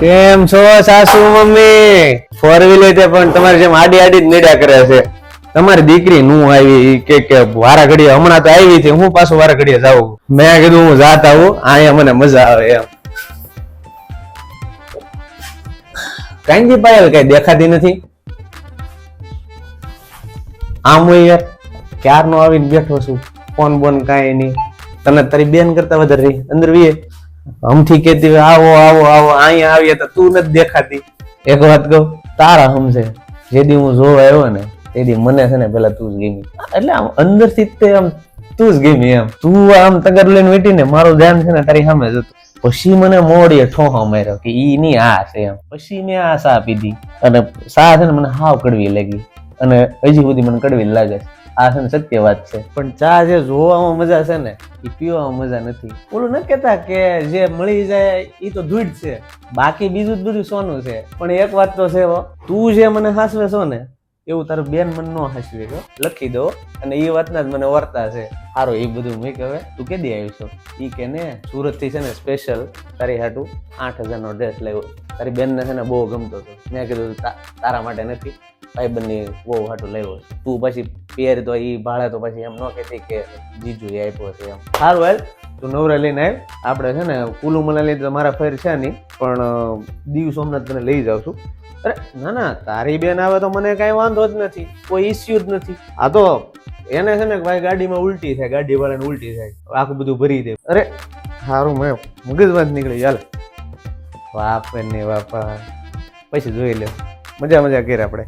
કેમ છો સાસુ મમ્મી? ફોર વ્હીલર છે પણ તમારી જેમ આડી આડી જ નીડા કરે છે. તમારી દીકરી નું આવી કે કે વારા ઘડીએ હમણાં તો આવી હતી હું પાછું વારા ઘડીએ જાઉં. મેં કીધું હું જાત આવું, અહીંયા મને મજા આવે એમ. કાંજી પાયલ કઈ દેખાતી નથી? આમ હોય યાર, ક્યારનો આવીને બેઠો છું? ફોન બોન કાંઈ નહીં. તને તારી બેન કરતા વધારે રહી. અંદર વીએ. હમથી કેતી આવો આવો આવો, અહીંયા આવીએ તો તું નથી દેખાતી. એક વાત કહું, તારા હમશે જેદી હું જોવા આવ્યો ને તેદી મને છે ને પેલા તું જ ગમી. એટલે આમ અંદરથી તે આમ તું જ ગમી એમ. તું આમ તગર લઈને વેટી ને મારું ધ્યાન છે ને તારી સામે જતું પછી મને મોડીએ ઠોહો માર્યો કે ઈ ની આ છે એમ. પછી મેં આ સા પીધી અને સા છે ને મને હાવ કડવી લાગી. અને હજી સુધી મને કડવી લાગે. છે આ ને સત્ય વાત છે. પણ ચા જે જોવામાં મજા છે ને એ પીવામાં મજા નથી. ઓલું ન કહેતા કે જે મળી જાય એ તો દૂધ છે. બાકી બીજું જ બધું સોનું છે. પણ એક વાત તો છે તું જે મને હાસવે છો ને, એવું તારું બેન મન નો હાસવે છો લખી દો, અને એ વાતના જ મને વર્તા છે. સારું એ બધું મેં કહેવાય તું કેદી આવ્યું છો એ કે ને સુરતથી છે ને સ્પેશિયલ તારી હાટું આઠ હજાર નો ડ્રેસ લાવ્યો તારી બેનને છે ને બહુ ગમતો હતો. મેં કીધું તારા માટે નથી. ભાઈબંધની બહુ હાટું લાવ્યો છે. તું પછી પેર તો એ ભાડે તો પછી એમ ન કહેતી કે જીજુ એ આપ્યો છે એમ. સારું હાલ, તું નવરા લઈને આવ. આપણે છે ને કુલુ મનાલી તો મારા ફેર છે નહીં, પણ દીવ સોમનાથ તને લઈ જાઉં છું. અરે, ના ના, તારી બેન આવે તો મને કાંઈ વાંધો જ નથી, કોઈ ઇસ્યુ જ નથી. આ તો એને છે ને ભાઈ ગાડીમાં ઉલટી થાય ગાડી વાળાને ઉલટી થાય, આખું બધું ભરી દે. અરે સારું મેં મગજમાં જ નીકળી ચાલ વાપર ને વાપર. પછી જોઈ લે. મજા મજા કરી આપણે.